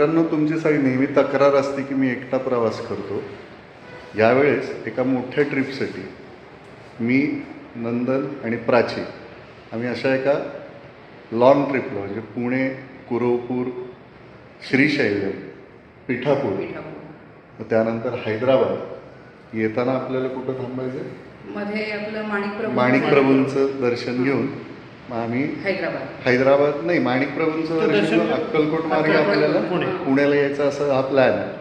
मित्रांनो तुमची सगळी नेहमी तक्रार असते की मी एकटा प्रवास करतो. यावेळेस एका मोठ्या ट्रिपसाठी मी नंदन आणि प्राची आम्ही अशा एका लॉंग ट्रिपला म्हणजे पुणे कुरवपूर श्रीशैल्यम पिठापूर त्यानंतर हैदराबाद. येताना आपल्याला कुठं थांबायचं मध्ये आपलं माणिक प्रभूंचं दर्शन घेऊन. मग आम्ही हैदराबाद. हैदराबाद नाही माणिक प्रभूंचं अक्कलकोट मार्गे आपल्याला पुण्याला यायचं असं हा प्लॅन आहे.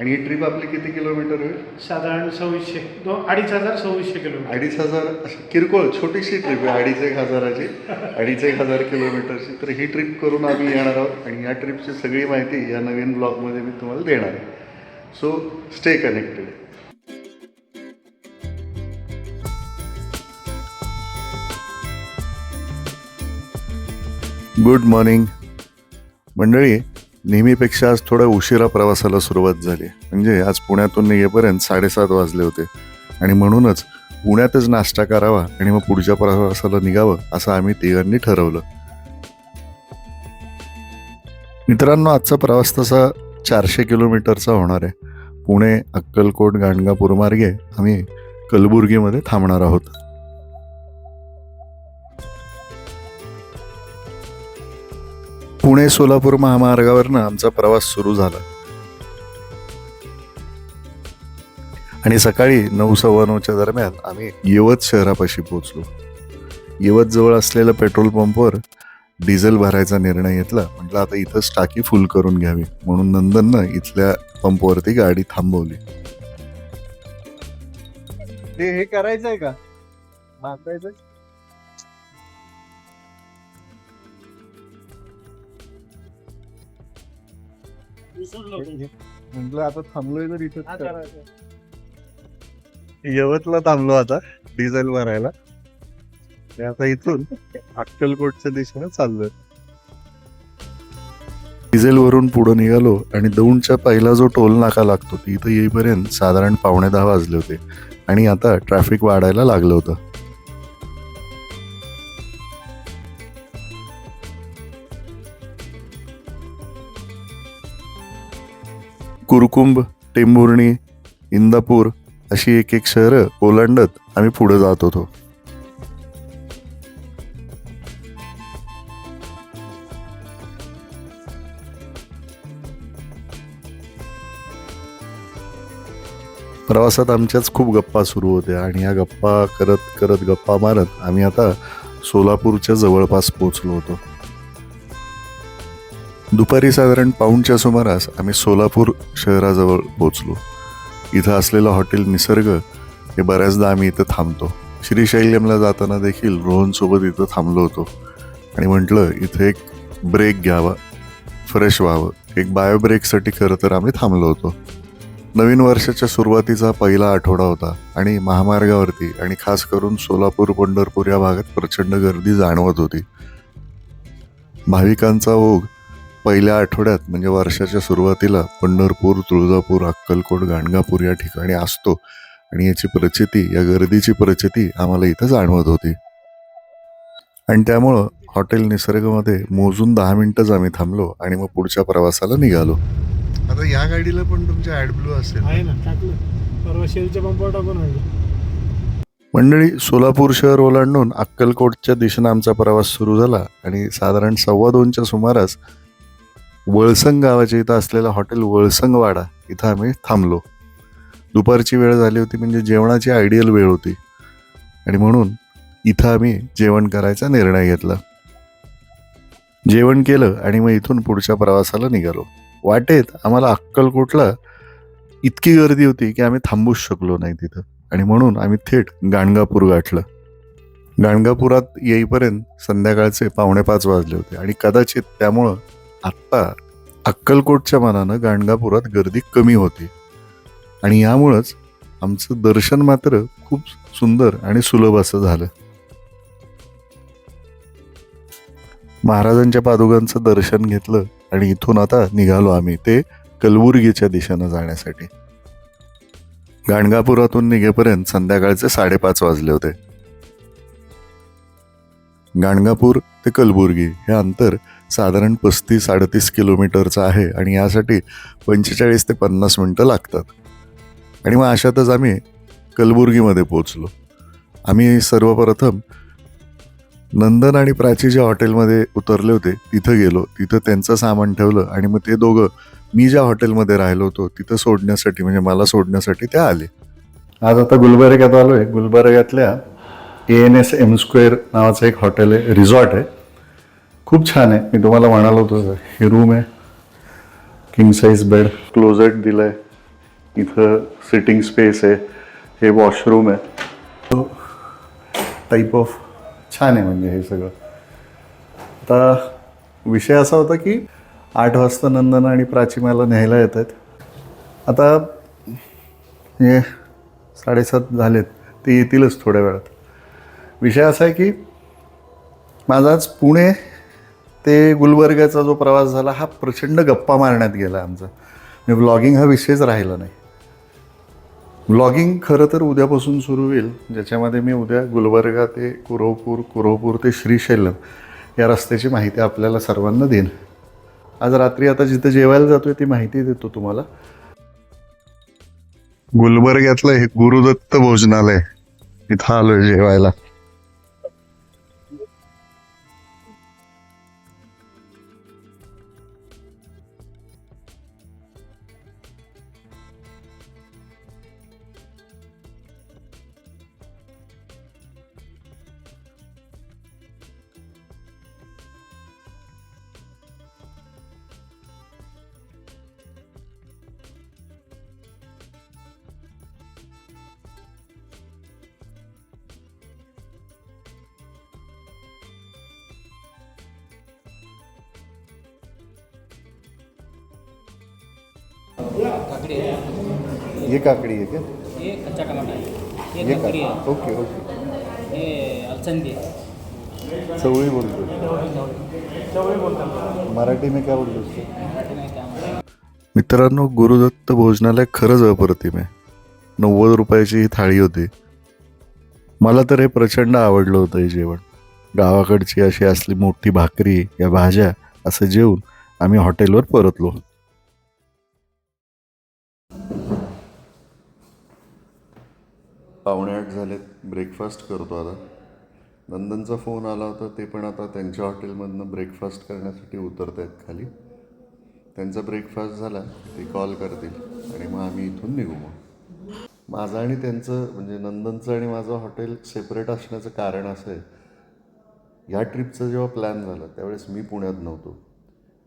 आणि ही ट्रिप आपली किती किलोमीटर होईल? साधारण सव्वीसशे अडीच हजार सव्वीसशे किलोमीटर अडीच हजार अशी किरकोळ छोटीशी ट्रिप आहे अडीच एक हजाराची. अडीच एक हजार किलोमीटरची तर ही ट्रिप करून आम्ही येणार आहोत आणि या ट्रिपची सगळी माहिती या नवीन ब्लॉगमध्ये मी तुम्हाला देणार आहे. So stay connected good morning. मंडळी नेहमीपेक्षा आज थोडा उशिरा प्रवासाला सुरुवात झाली. म्हणजे आज पुण्यातून निघेपर्यंत साडेसात वाजले होते. आणि म्हणूनच पुण्यातच नाश्ता करावा आणि मग पुढच्या प्रवासाला निघावं असं आम्ही तिघांनी ठरवलं. मित्रांनो आजचा प्रवास तसा चारशे किलोमीटरचा होणार आहे. पुणे अक्कलकोट गाणगापूर मार्गे आम्ही कलबुर्गीमध्ये थांबणार आहोत. पुणे सोलापूर महामार्गावरनं आमचा प्रवास सुरू झाला. आणि सकाळी नऊ सव्वा नऊच्या दरम्यान आम्ही यवत शहरापाशी पोहोचलो. यवत जवळ असलेल्या पेट्रोल पंपवर डिझेल भरायचा निर्णय घेतला. म्हटलं आता इथंच टाकी फुल करून घ्यावी. म्हणून नंदननं इथल्या पंपवरती गाडी थांबवली. ते हे करायचंय का? मागवायचं म्हटलं आता थांबलोय तर इथं यवतला थांबलो आता डिझेल भरायला. आणि आता इथून अक्कलकोटच्या दिशेने चाललोय. डिझेलवरून पुढं निघालो आणि दौंडच्या पहिला जो टोल नाका लागतो तिथं येईपर्यंत साधारण पावणे दहा वाजले होते. आणि आता ट्रॅफिक वाढायला लागलं होतं. कुरकुंभ टेंभुर्णी इंदापूर अशी एक एक शहरं ओलांडत आम्ही पुढे जात होतो. प्रवासात आमच्याच खूप गप्पा सुरू होत्या आणि या गप्पा करत करत गप्पा मारत आम्ही आता सोलापूरच्या जवळपास पोचलो होतो. दुपारी साधारण पाऊणच्या सुमारास आम्ही सोलापूर शहराजवळ पोचलो. इथं असलेलं हॉटेल निसर्ग हे बऱ्याचदा आम्ही इथं थांबतो. श्रीशैल्यमला जाताना देखील रोहनसोबत इथं थांबलो होतो. आणि म्हटलं इथं एक ब्रेक घ्यावा फ्रेश व्हावं. एक बायो ब्रेकसाठी खरं तर आम्ही थांबलो होतो. नवीन वर्षाच्या सुरुवातीचा पहिला आठवडा होता आणि महामार्गावरती आणि खास करून सोलापूर पंढरपूर या भागात प्रचंड गर्दी जाणवत होती. भाविकांचा ओघ पहिल्या आठवड्यात म्हणजे वर्षाच्या सुरुवातीला पंढरपूर तुळजापूर अक्कलकोट गाणगापूर या ठिकाणी असतो. आणि याची प्रचिती या गर्दीची प्रचिती आम्हाला इथं जाणवत होती. आणि त्यामुळं हॉटेल निसर्गमध्ये मोजून दहा मिनिटंच आम्ही थांबलो आणि मग पुढच्या प्रवासाला निघालो. आता या गाडीला पण तुमच्या ऍड ब्लू असेल. आहे ना टाकलं. परवा शेलच्या पंपावर टाकून आणलं. मंडळी सोलापूर शहर ओलांडून अक्कलकोटच्या दिशेनं आमचा प्रवास सुरू झाला. आणि साधारण सव्वा दोनच्या सुमारास वळसंग गावाच्या इथं असलेलं हॉटेल वळसंगवाडा इथं आम्ही थांबलो. दुपारची वेळ झाली होती म्हणजे जेवणाची आयडियल वेळ होती. आणि म्हणून इथं आम्ही जेवण करायचा निर्णय घेतला. जेवण केलं आणि मग इथून पुढच्या प्रवासाला निघालो. वाटेत आम्हाला अक्कलकोटला इतकी गर्दी होती की आम्ही थांबूच शकलो नाही तिथं. आणि म्हणून आम्ही थेट गाणगापूर गाठलं. गाणगापुरात येईपर्यंत संध्याकाळचे पावणे पाच वाजले होते. आणि कदाचित त्यामुळं आत्ता अक्कलकोटच्या मानानं गाणगापुरात गर्दी कमी होती. आणि यामुळंच आमचं दर्शन मात्र खूप सुंदर आणि सुलभ असं झालं. महाराजांच्या पादुकांचं दर्शन घेतलं आणि इथून आता निघालो आम्ही ते कलबुर्गीच्या दिशेनं जाण्यासाठी. गाणगापुरातून निघेपर्यंत संध्याकाळचे साडेपाच वाजले होते. गाणगापूर ते कलबुर्गी हे अंतर साधारण पस्तीस अडतीस किलोमीटरचा आहे आणि यासाठी पंचेचाळीस ते पन्नास मिनटं लागतात. आणि मग अशातच आम्ही कलबुर्गीमध्ये पोचलो आम्ही सर्वप्रथम नंदन आणि प्राची ज्या हॉटेलमध्ये उतरले होते तिथं गेलो. तिथं त्यांचं सामान ठेवलं आणि मग ते दोघं मी ज्या हॉटेलमध्ये राहिलो होतो तिथं सोडण्यासाठी म्हणजे मला सोडण्यासाठी ते आले. आज आता गुलबर्ग्यात आलो आहे गुलबर्ग्यातल्या A N S M square नावाचं एक हॉटेल आहे रिसॉर्ट आहे. खूप छान आहे. मी तुम्हाला म्हणालो होतो ही रूम आहे. किंग साईज बेड क्लोजेट दिलं आहे इथं सिटिंग स्पेस आहे. हे वॉशरूम आहे. टाईप ऑफ छान आहे म्हणजे हे सगळं. आता विषय असा होता की आठ वाजता नंदन आणि प्राची मला न्यायला येत आहेत. आता हे साडेसात झालेत. ते येतीलच थोड्या वेळात. विषय असा आहे की माझा आज पुणे ते गुलबर्गाचा जो प्रवास झाला हा प्रचंड गप्पा मारण्यात गेला आमचा. म्हणजे ब्लॉगिंग हा विषयच राहिला नाही. ब्लॉगिंग खरं तर उद्यापासून सुरू होईल ज्याच्यामध्ये मी उद्या गुलबर्गा ते कुरवपूर कुरवपूर ते श्रीशैलम या रस्त्याची माहिती आपल्याला सर्वांना देईन. आज रात्री आता जिथं जेवायला जातोय ती माहिती देतो तुम्हाला. गुलबर्ग्यातलं हे गुरुदत्त भोजनालय इथं आलोय जेवायला. ये काकडी आहे का? ये कच्चा टमाटा है ककड़ी है ओके ओके. ये अलसंदी चवळी बोलतो मराठी में क्या बोलतो उसको? मराठी में क्या बोलते हैं? मित्रांनो गुरुदत्त भोजनालय खरंच अप्रतिम आहे. नव्वद रुपयाची ही थाळी होती. मला तर हे प्रचंड आवडलं होतं हे जेवण. गावाकडची अशी असली मोठी भाकरी या भाज्या असं जेवून आम्ही हॉटेलवर परतलो. पावणे आठ झालेत. ब्रेकफास्ट करतो आता. नंदनचा फोन आला होता ते पण आता त्यांच्या हॉटेलमधनं ब्रेकफास्ट करण्यासाठी उतरत आहेत खाली. त्यांचा ब्रेकफास्ट झाला ते कॉल करतील आणि मग आम्ही इथून निघू मग. माझं आणि त्यांचं म्हणजे नंदनचं आणि माझं हॉटेल सेपरेट असण्याचं कारण असं आहे. ह्या ट्रिपचं जेव्हा प्लॅन झाला त्यावेळेस मी पुण्यात नव्हतो.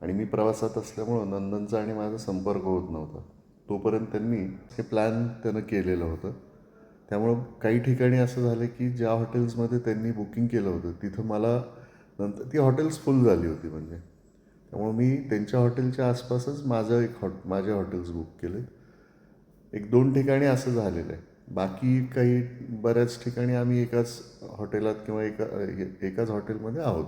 आणि मी प्रवासात असल्यामुळं नंदनचा आणि माझा संपर्क होत नव्हता. तोपर्यंत त्यांनी हे प्लॅन त्यानं केलेलं होतं. त्यामुळं काही ठिकाणी असं झालं की ज्या हॉटेल्समध्ये त्यांनी बुकिंग केलं होतं तिथं मला नंतर ती हॉटेल्स फुल झाली होती म्हणजे. त्यामुळे मी त्यांच्या हॉटेलच्या आसपासच माझं एक हॉट माझे हॉटेल्स बुक केले. एक दोन ठिकाणी असं झालेलं आहे. बाकी काही बऱ्याच ठिकाणी आम्ही एकाच हॉटेलात किंवा एका एकाच हॉटेलमध्ये आहोत.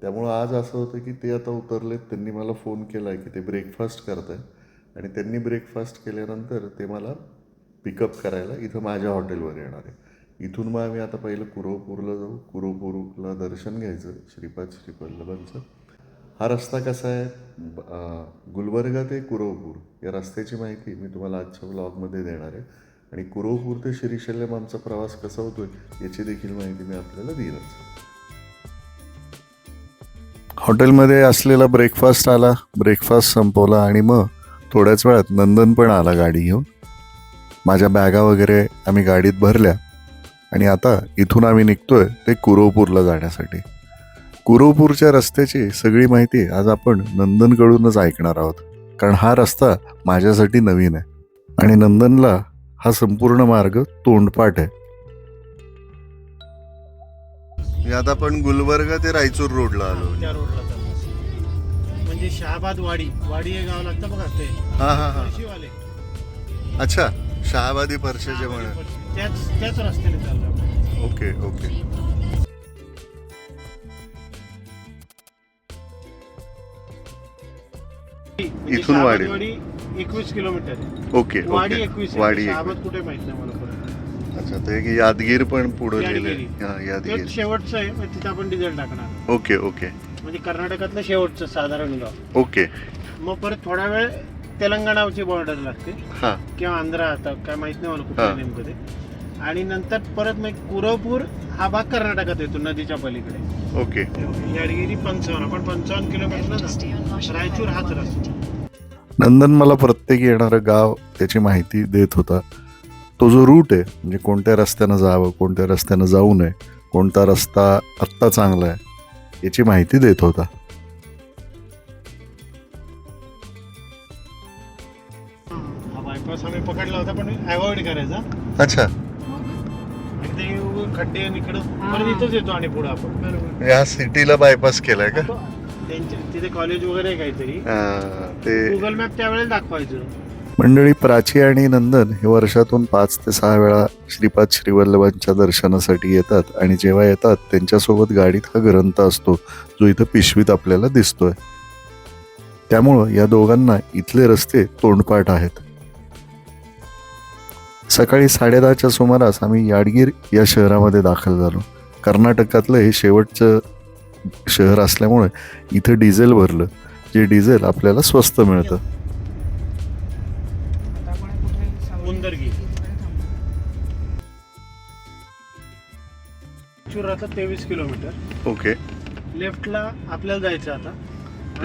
त्यामुळं आज असं होतं की ते आता उतरलेत त्यांनी मला फोन केला आहे की ते ब्रेकफास्ट करत आहे आणि त्यांनी ब्रेकफास्ट केल्यानंतर ते मला पिकअप करायला इथं माझ्या हॉटेलवर येणार आहे. इथून मग आम्ही आता पहिलं कुरवपूरला जाऊ. कुरवपूरला दर्शन घ्यायचं श्रीपाद श्रीपल्लभांचं. हा रस्ता कसा आहे? गुलबर्गा ते कुरवपूर. या रस्त्याची माहिती मी तुम्हाला आजच्या ब्लॉगमध्ये देणार आहे. आणि कुरवपूर ते श्रीशैल्यम आमचा प्रवास कसा होतोय याची देखील माहिती मी आपल्याला देईनच. हॉटेलमध्ये असलेला ब्रेकफास्ट आला. ब्रेकफास्ट संपवला आणि मग थोड्याच वेळात नंदन पण आला गाडी घेऊन. माझ्या बॅगा वगैरे आम्ही गाडीत भरल्या आणि आता इथून आम्ही निघतोय ते कुरवपूरला जाण्यासाठी. कुरवपूरच्या रस्त्याची सगळी माहिती आज आपण नंदनकडूनच ऐकणार आहोत. कारण हा रस्ता माझ्यासाठी नवीन आहे आणि नंदनला हा संपूर्ण मार्ग तोंडपाठ आहे. आता आपण गुलबर्गा ते रायचूर रोडला आलो. त्या रोडला चाललो. म्हणजे शहाबाद वाडी. वाडी हे गाव लागतं बघा ते. हा हा हा. शिवाले. अच्छा. शहाबादी परशेचे म्हणे त्याच त्याच रस्त्याने चाललो. Okay okay. म्हणजे इथून वाडी. एकवीस किलोमीटर ओके वाडी ओके एकवीस. वाडी कुठे माहीत नाही मला अच्छा ते यादगीर पण पुढे यादगिरी. हा शेवटचं आहे मग तिथे आपण डिझेल टाकणार. Okay okay. म्हणजे कर्नाटकातलं शेवटचं साधारण गाव. ओके. मग परत थोडा वेळ तेलंगणाची बॉर्डर लागते. हा. किंवा आंध्रा आता काय माहीत नाही मला हा. कुठलं नेमकं ते. आणि नंतर परत मग कुरवपूर हा भाग कर्नाटकात येतो नदीच्या पलीकडे. ओके. याडगिरी पंचावन्न आपण पंचावन्न किलोमीटर रायचूर हाच रस्ता. नंदन मला प्रत्येक येणारं गाव त्याची माहिती देत होता. तो जो रूट आहे म्हणजे कोणत्या रस्त्यानं जावं कोणत्या रस्त्यानं जाऊ नये कोणता रस्ता आत्ता चांगला आहे याची माहिती देत होता. बायपास आम्ही पकडला होता पण अवॉइड करायचा. अच्छा. आणि ते उगाच खड्डे आणि इकडं परत इथंच येतो आणि पुढे आपण. बरोबर. या सिटीला बायपास केलाय का? त्यांच्या तिथे कॉलेज वगैरे आहे काहीतरी. हा, ते गुगल मॅप त्यावेळेस दाखवायचं. मंडळी प्राची आणि नंदन हे वर्षातून पाच ते सहा वेळा श्रीपाद श्रीवल्लभांच्या दर्शनासाठी येतात आणि जेव्हा येतात त्यांच्यासोबत गाडीत हा ग्रंथ असतो जो इथं पिशवीत आपल्याला दिसतोय. त्यामुळं या दोघांना इथले रस्ते तोंडपाठ आहेत. सकाळी साडेदहाच्या सुमारास आम्ही याडगीर या शहरामध्ये दाखल झालो. कर्नाटकातलं हे शेवटचं शहर असल्यामुळे इथं डिझेल भरलं जे डिझेल आपल्याला स्वस्त मिळतं. तेवीस किलोमीटर. ओके. लेफ्टला आपल्याला जायचं आता.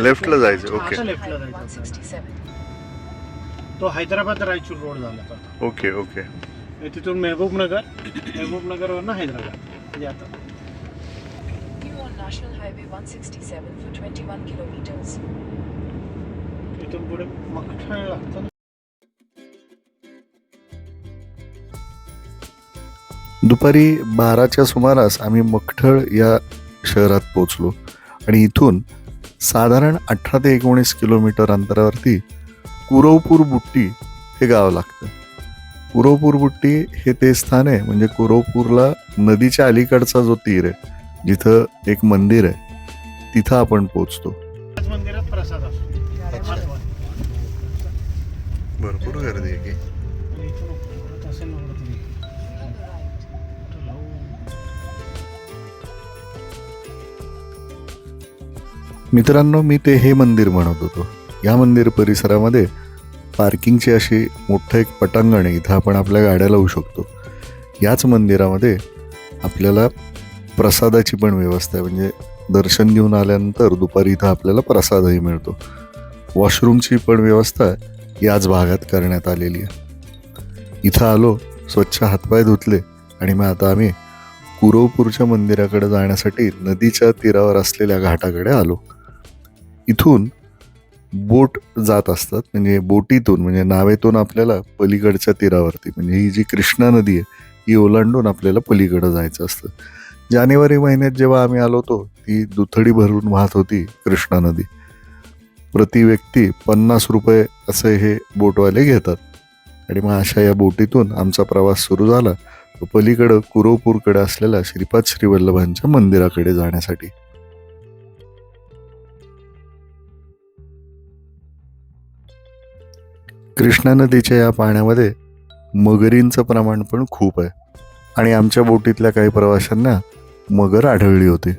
लेफ्टला जायचं, ओके. लेफ्टला जायचं तो हैदराबाद रायचूर रोड झाला ओके ओके. तिथून मेहबूबनगर मेहबूबनगरवरनं हैदराबाद. म्हणजे आता. Continue on National Highway 167 for 21 kilometers. इथून पुढे मखठळ लागतं ना. दुपारी बाराच्या सुमारास आम्ही मखठळ या शहरात पोचलो आणि इथून साधारण अठरा ते एकोणीस किलोमीटर अंतरावरती कुरवपूर बुट्टी हे गाव लागतं. कुरवपूर बुट्टी हे ते स्थान आहे म्हणजे कुरवपूरला नदीच्या अलीकडचा जो तीर आहे जिथं एक मंदिर आहे तिथं आपण पोचतो भरपूर गर्दी आहे की. मित्रांनो मी ते हे मंदिर म्हणत होतो. या मंदिर परिसरामध्ये पार्किंगची अशी मोठं एक पटांगण आहे. इथं आपण आपल्या गाड्या लावू शकतो. याच मंदिरामध्ये आपल्याला प्रसादाची पण व्यवस्था आहे. म्हणजे दर्शन घेऊन आल्यानंतर दुपारी इथं आपल्याला प्रसादही मिळतो. वॉशरूमची पण व्यवस्था याच भागात करण्यात आलेली आहे. इथं आलो स्वच्छ हातपाय धुतले आणि मग आता आम्ही कुरवपूरच्या मंदिराकडे जाण्यासाठी नदीच्या तीरावर असलेल्या घाटाकडे आलो. इथून बोट जात असतात म्हणजे बोटीतून म्हणजे नावेतून आपल्याला पलीकडच्या तीरावरती म्हणजे ही जी कृष्णा नदी आहे ही ओलांडून आपल्याला पलीकडं जायचं असतं. जानेवारी महिन्यात जेव्हा आम्ही आलो होतो ती दुथडी भरून वाहत होती कृष्णा नदी. प्रति व्यक्ती पन्नास रुपये असे हे बोटवाले घेतात. आणि मग अशा या बोटीतून आमचा प्रवास सुरू झाला. पलीकडं कुरोपूरकडे असलेल्या श्रीपाद श्रीवल्लभांच्या मंदिराकडे जाण्यासाठी. कृष्णा नदीच्या या पाण्यामध्ये मगरींचं प्रमाण पण खूप आहे. आणि आमच्या बोटीतल्या काही प्रवाशांना मगर आढळली होती.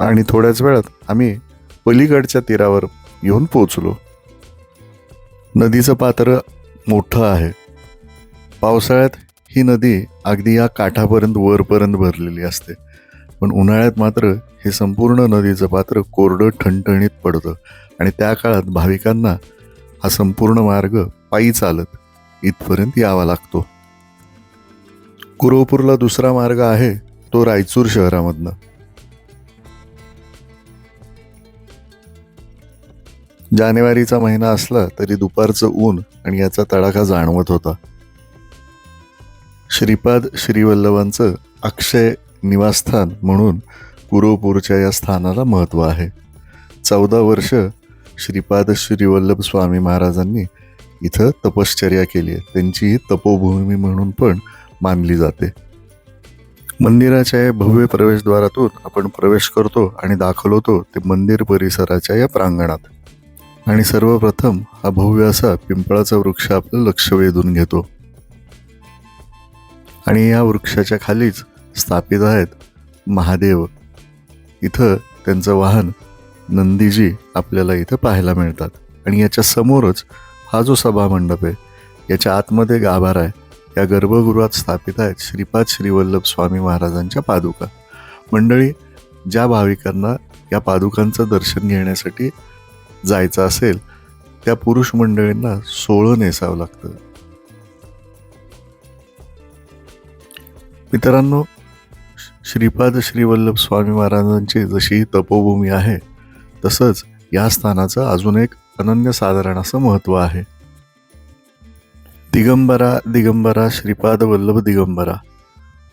आणि थोड्याच वेळात आम्ही पलीकडच्या तीरावर येऊन पोचलो नदीचं पात्र मोठं आहे. पावसाळ्यात ही नदी अगदी या काठापर्यंत वरपर्यंत भरलेली असते. पण उन्हाळ्यात मात्र हे संपूर्ण नदीचं पात्र कोरडं ठणठणीत पडतं. आणि त्या काळात भाविकांना हा संपूर्ण मार्ग पायी चालत इथपर्यंत यावा लागतो. कुरवपूरला दुसरा मार्ग आहे तो रायचूर शहरामधनं. जानेवारीचा महिना असला तरी दुपारचं ऊन आणि याचा तडाखा जाणवत होता. श्रीपाद श्रीवल्लभांचं अक्षय निवासस्थान म्हणून कुरवपूरच्या या स्थानाला महत्त्व आहे. चौदा वर्ष श्रीपाद श्रीवल्लभ स्वामी महाराजांनी इथं तपश्चर्या केली आहे. त्यांची ही तपोभूमी म्हणून पण मानली जाते. मंदिराच्या या भव्य प्रवेशद्वारातून आपण प्रवेश करतो आणि दाखल होतो ते मंदिर परिसराच्या या प्रांगणात. आणि सर्वप्रथम हा भव्य असा पिंपळाचा वृक्ष आपलं लक्ष वेधून घेतो. आणि या वृक्षाच्या खालीच स्थापित आहेत महादेव. इथं त्यांचं वाहन नंदीजी आपल्याला इथं पाहायला मिळतात. आणि याच्या समोरच हा जो सभामंडप आहे याच्या आतमध्ये गाभारा आहे. या गर्भगृहात स्थापित आहेत श्रीपाद श्रीवल्लभ स्वामी महाराजांच्या पादुका. मंडळी ज्या भाविकांना या पादुकांचं दर्शन घेण्यासाठी जायचं असेल त्या पुरुष मंडळींना सोळं नेसावं लागतं. मित्रांनो श्रीपाद श्रीवल्लभ स्वामी महाराजांची जशी ही तपोभूमी आहे तसंच या स्थानाचं अजून एक अनन्यसाधारण असं महत्त्व आहे. दिगंबरा दिगंबरा श्रीपाद वल्लभ दिगंबरा.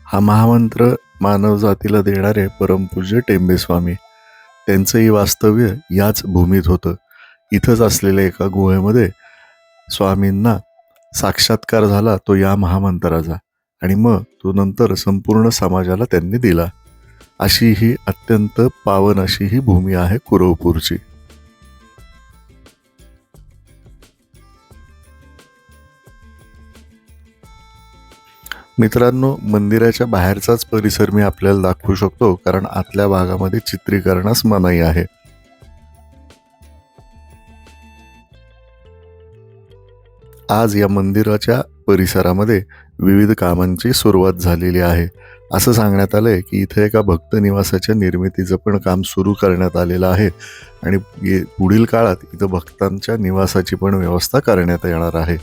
हा महामंत्र मानवजातीला देणारे परमपूज्य टेंबेस्वामी त्यांचंही वास्तव्य याच भूमीत होतं. इथंच असलेल्या एका गुहेमध्ये स्वामींना साक्षात्कार झाला तो या महामंत्राचा. आणि मग तो नंतर संपूर्ण समाजाला त्यांनी दिला. अशी ही अत्यंत पावन अशी ही भूमी आहे कुरवपूरची. मित्रांनो मंदिराच्या बाहेरचाच परिसर मी आपल्याला दाखवू शकतो कारण आतल्या भागामध्ये चित्रीकरणास मनाई आहे. आज या मंदिराच्या परिसरामध्ये विविध कामांची सुरुवात झालेली आहे. असं सांगण्यात आलं आहे की इथे एका भक्त निवासाच्या निर्मितीचं पण काम सुरू करण्यात आलेलं आहे. आणि पुढील काळात इथं भक्तांच्या निवासाची पण व्यवस्था करण्यात येणार आहे.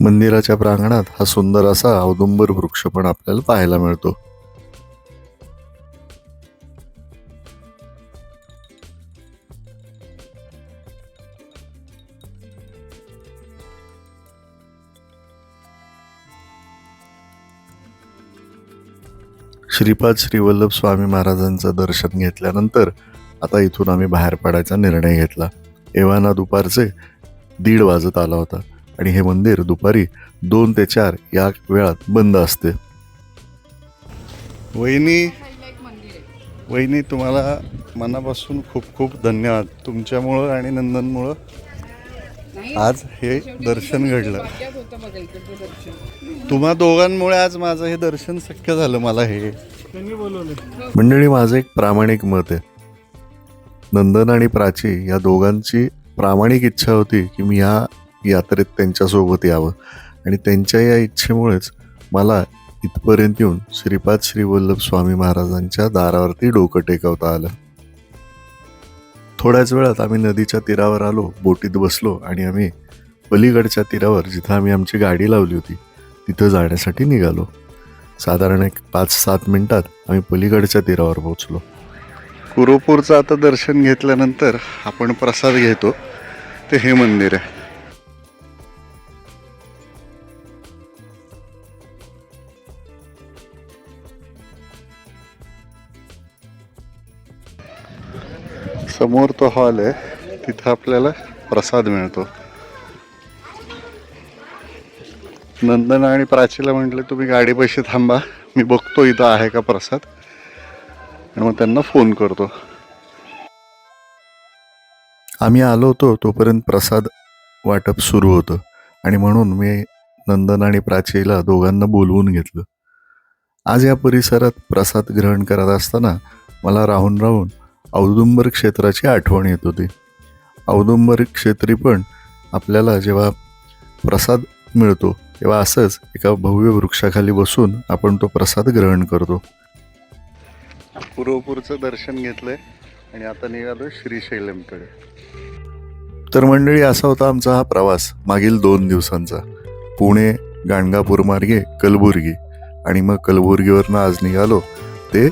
मंदिराच्या प्रांगणात हा सुंदर असा औदुंबर वृक्ष पण आपल्याला पाहायला मिळतो. श्रीपाद श्रीवल्लभ स्वामी महाराजांचं दर्शन घेतल्यानंतर आता इथून आम्ही बाहेर पडायचा निर्णय घेतला. एव्हाना दुपारचे दीड वाजत आला होता आणि हे मंदिर दुपारी दोन ते चार या वेळात बंद असते. वहिनी वहिनी तुम्हाला मनापासून खूप खूप धन्यवाद. तुमच्यामुळं आणि नंदनमुळं आज हे दर्शन घडलं. तुम्हा दोघांमुळे आज माझं हे दर्शन शक्य झालं मला हे. त्यांनी बोलवले मंडळी माझं एक प्रामाणिक मत आहे. नंदन आणि प्राची या दोघांची प्रामाणिक इच्छा होती की मी ह्या यात्रेत त्यांच्यासोबत यावं. आणि त्यांच्या या इच्छेमुळेच मला इथपर्यंत येऊन श्रीपाद श्रीवल्लभ स्वामी महाराजांच्या दारावरती डोकं टेकवता आलं. थोड्याच वेळात आम्ही नदीच्या तीरावर आलो बोटीत बसलो आणि आम्ही पलीकडच्या तीरावर जिथं आम्ही आमची गाडी लावली होती तिथं जाण्यासाठी निघालो. साधारण एक पाच सात मिनटात आम्ही पलीकडच्या तीरावर पोहोचलो. कुरोपूरचं आता दर्शन घेतल्यानंतर आपण प्रसाद घेतो. ते हे मंदिर आहे. समोर तो हॉल आहे. तिथं आपल्याला प्रसाद मिळतो. नंदन आणि प्राचीला म्हटलं तुम्ही गाडीपाशी थांबा. मी बघतो इथं आहे का प्रसाद. आणि मग त्यांना फोन करतो. आम्ही आलो होतो तोपर्यंत प्रसाद वाटप सुरू होतं. आणि म्हणून मी नंदन आणि प्राचीला दोघांना बोलवून घेतलं. आज या परिसरात प्रसाद ग्रहण करत असताना मला राहून राहून औदुंबर क्षेत्राची आठवण येत होती. औदुंबर क्षेत्री पण आपल्याला जेव्हा प्रसाद मिळतो तेव्हा असंच एका भव्य वृक्षाखाली बसून आपण तो प्रसाद ग्रहण करतो. कुरोपूरचं दर्शन घेतलंय आणि आता निघालो श्रीशैलमकडे. तर मंडळी असा होता आमचा हा प्रवास मागील दोन दिवसांचा. पुणे गाणगापूर मार्गे कलबुर्गी आणि मग कलबुर्गीवरनं आज निघालो ते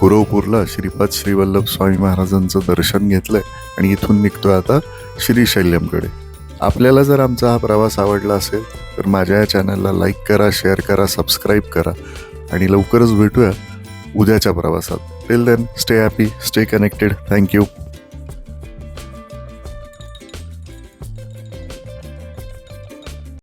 गुरवपूरला श्रीपाद श्रीवल्लभ स्वामी महाराजांचं दर्शन घेतलंय आणि इथून निघतोय आता श्रीशैल्यमकडे आपल्याला जर आमचा हा प्रवास आवडला असेल तर माझ्या या चॅनलला लाईक करा शेअर करा सबस्क्राईब करा आणि लवकरच भेटूया उद्याच्या प्रवासात. Till then stay happy stay connected thank you